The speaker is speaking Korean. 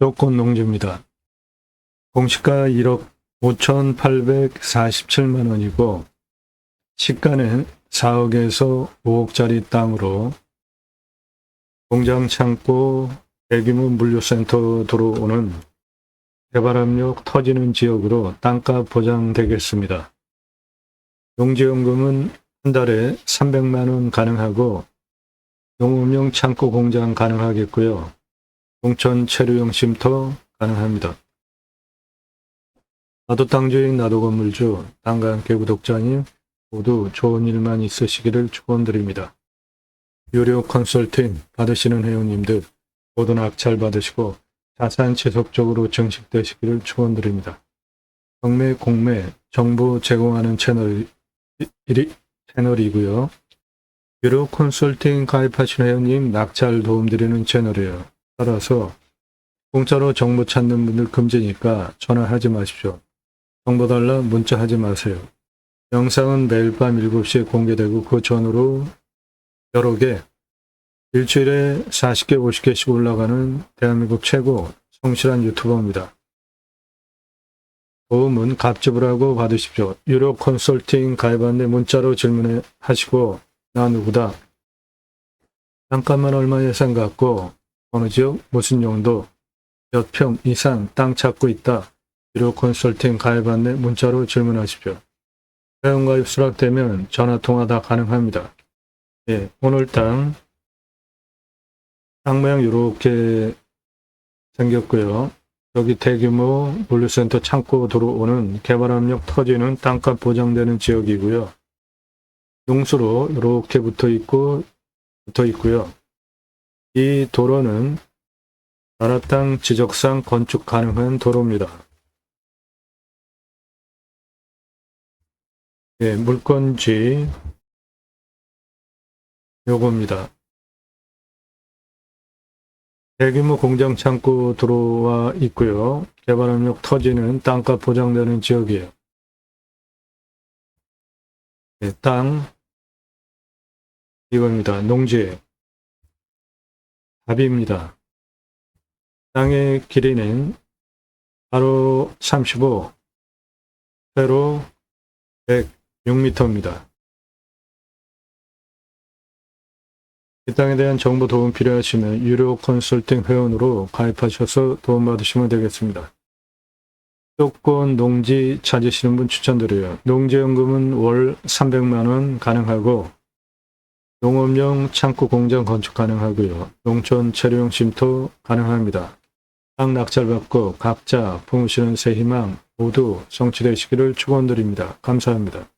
조건 농지입니다. 공시가 1억 5,847만 원이고 시가는 4억에서 5억짜리 땅으로 공장 창고 대규모 물류센터 들어오는 개발압력 터지는 지역으로 땅값 보장되겠습니다. 농지연금은 한 달에 300만 원 가능하고 농업용 창고 공장 가능하겠고요. 농촌 체류용 쉼터 가능합니다. 나도 땅주인 나도 건물주 땅과 함께 구독자님 모두 좋은 일만 있으시기를 축원드립니다. 유료 컨설팅 받으시는 회원님들 모두 낙찰 받으시고 자산 지속적으로 증식되시기를 축원드립니다. 경매 공매 정보 제공하는 채널 이 채널이고요. 유료 컨설팅 가입하신 회원님 낙찰 도움드리는 채널이에요. 따라서 공짜로 정보 찾는 분들 금지니까 전화하지 마십시오. 정보 달라 문자 하지 마세요. 영상은 매일 밤 7시에 공개되고 그 전후로 여러 개 일주일에 40개, 50개씩 올라가는 대한민국 최고 성실한 유튜버입니다. 도움은 갑집을 하고 받으십시오. 유료 컨설팅 가입하는데 문자로 질문해 하시고 나 누구다. 잠깐만 얼마 예산 갖고 어느 지역 무슨 용도 몇 평 이상 땅 찾고 있다. 유료 컨설팅 가입하는데 문자로 질문하십시오. 회원가입 수락되면 전화통화 다 가능합니다. 예, 오늘 땅, 땅 모양 이렇게 생겼고요. 여기 대규모 물류센터 창고 들어오는 개발압력 터지는 땅값 보장되는 지역이고요. 용수로 이렇게 붙어 있고, 붙어 있고요. 이 도로는 땅 지적상 건축 가능한 도로입니다. 예, 물건지 요겁니다. 대규모 공장 창고 들어와 있고요. 개발압력 터지는 땅값 보장되는 지역이에요. 예, 땅 이겁니다. 농지 답입니다. 땅의 길이는 바로 35, 세로 106m입니다. 이 땅에 대한 정보 도움 필요하시면 유료 컨설팅 회원으로 가입하셔서 도움받으시면 되겠습니다. 조건 농지 찾으시는 분 추천드려요. 농지연금은 월 300만원 가능하고 농업용 창고 공장 건축 가능하고요. 농촌 체류용 쉼터 가능합니다. 땅 낙찰받고 각자 품으시는 새 희망 모두 성취되시기를 축원드립니다. 감사합니다.